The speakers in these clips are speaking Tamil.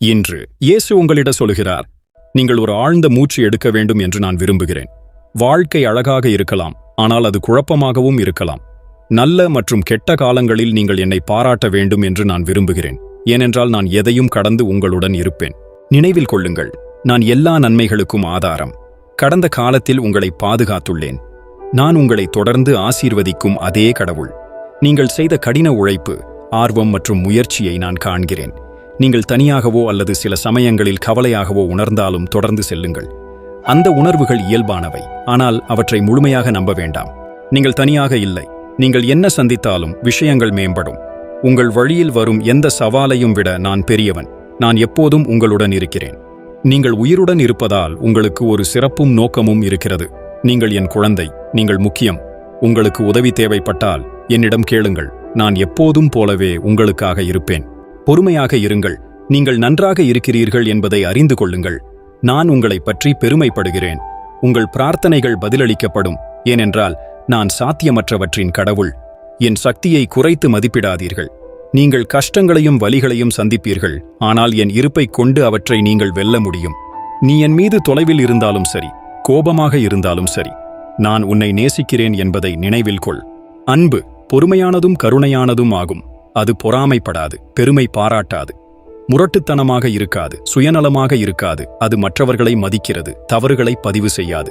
இன்று இயேசு உங்களிட சொல்கிறார் நீங்கள் ஒரு ஆழ்ந்த மூச்சு எடுக்க வேண்டும் என்று நான் விரும்புகிறேன். வாழ்க்கை அழகாக இருக்கலாம் ஆனால் அது குழப்பமாகவும் இருக்கலாம். நல்ல மற்றும் கெட்ட காலங்களில் நீங்கள் என்னை பாராட்ட வேண்டும் என்று நான் விரும்புகிறேன். ஏனென்றால் நான் எதையும் கடந்து உங்களுடன் இருப்பேன். நினைவில் கொள்ளுங்கள் நான் எல்லா நன்மைகளுக்கும் ஆதாரம். கடந்த காலத்தில் உங்களை பாதுகாத்துள்ளேன். நான் உங்களை தொடர்ந்து ஆசீர்வதிக்கும் அதே கடவுள். நீங்கள் செய்த கடின உழைப்பு ஆர்வம் மற்றும் முயற்சியை நான் காண்கிறேன். நீங்கள் தனியாகவோ அல்லது சில சமயங்களில் கவலையாகவோ உணர்ந்தாலும் தொடர்ந்து செல்லுங்கள். அந்த உணர்வுகள் இயல்பானவை ஆனால் அவற்றை முழுமையாக நம்ப வேண்டாம். நீங்கள் தனியாக இல்லை. நீங்கள் என்ன சந்தித்தாலும் விஷயங்கள் மேம்படும். உங்கள் வழியில் வரும் எந்த சவாலையும் விட நான் பெரியவன். நான் எப்போதும் உங்களுடன் இருக்கிறேன். நீங்கள் உயிருடன் இருப்பதால் உங்களுக்கு ஒரு சிறப்பும் நோக்கமும் இருக்கிறது. நீங்கள் என் குழந்தை நீங்கள் முக்கியம். உங்களுக்கு உதவி தேவைப்பட்டால் என்னிடம் கேளுங்கள். நான் எப்போதும் போலவே உங்களுக்காக இருப்பேன். பொறுமையாக இருங்கள். நீங்கள் நன்றாக இருக்கிறீர்கள் என்பதை அறிந்து கொள்ளுங்கள். நான் உங்களைப் பற்றி பெருமைப்படுகிறேன். உங்கள் பிரார்த்தனைகள் பதிலளிக்கப்படும். ஏனென்றால் நான் சாத்தியமற்றவற்றின் கடவுள். என் சக்தியை குறைத்து மதிப்பிடாதீர்கள். நீங்கள் கஷ்டங்களையும் வலிகளையும் சந்திப்பீர்கள். ஆனால் என் இருப்பைக் கொண்டு அவற்றை நீங்கள் வெல்ல முடியும். நீ என் மீது தொலைவில் இருந்தாலும் சரி கோபமாக இருந்தாலும் சரி நான் உன்னை நேசிக்கிறேன் என்பதை நினைவில் கொள். அன்பு பொறுமையானதும் கருணையானதும் ஆகும். அது பொறாமைப்படாது பெருமை பாராட்டாது. முரட்டுத்தனமாக இருக்காது சுயநலமாக இருக்காது அது மற்றவர்களை மதிக்கிறது தவறுகளை பதிவு செய்யாது.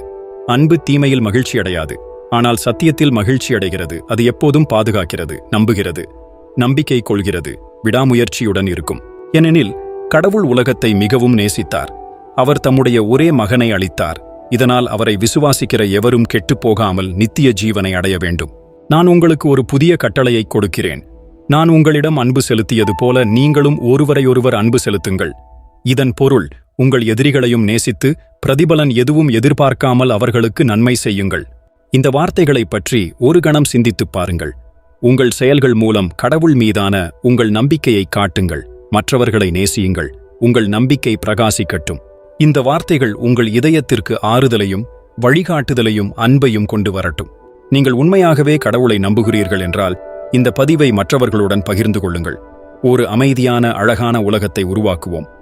அன்பு தீமையில் மகிழ்ச்சி அடையாது ஆனால் சத்தியத்தில் மகிழ்ச்சி அடைகிறது அது எப்போதும் பாதுகாக்கிறது நம்புகிறது நம்பிக்கை கொள்கிறது விடாமுயற்சியுடன் இருக்கும். ஏனெனில் கடவுள் உலகத்தை மிகவும் நேசித்தார். அவர் தம்முடைய ஒரே மகனை அளித்தார் இதனால் அவரை விசுவாசிக்கிற எவரும் கெட்டுப்போகாமல் நித்திய ஜீவனை அடைய வேண்டும். நான் உங்களுக்கு ஒரு புதிய கட்டளையை கொடுக்கிறேன். நான் உங்களிடம் அன்பு செலுத்தியது போல நீங்களும் ஒருவரையொருவர் அன்பு செலுத்துங்கள். இதன் பொருள் உங்கள் எதிரிகளையும் நேசித்து பிரதிபலன் எதுவும் எதிர்பார்க்காமல் அவர்களுக்கு நன்மை செய்யுங்கள். இந்த வார்த்தைகளைப் பற்றி ஒரு கணம் சிந்தித்துப் பாருங்கள். உங்கள் செயல்கள் மூலம் கடவுள் மீதான உங்கள் நம்பிக்கையை காட்டுங்கள். மற்றவர்களை நேசியுங்கள். உங்கள் நம்பிக்கை பிரகாசிக்கட்டும். இந்த வார்த்தைகள் உங்கள் இதயத்திற்கு ஆறுதலையும் வழிகாட்டுதலையும் அன்பையும் கொண்டு வரட்டும். நீங்கள் உண்மையாகவே கடவுளை நம்புகிறீர்கள் என்றால் இந்த பதிவை மற்றவர்களுடன் பகிர்ந்து கொள்ளுங்கள். ஒரு அமைதியான அழகான உலகத்தை உருவாக்குவோம்.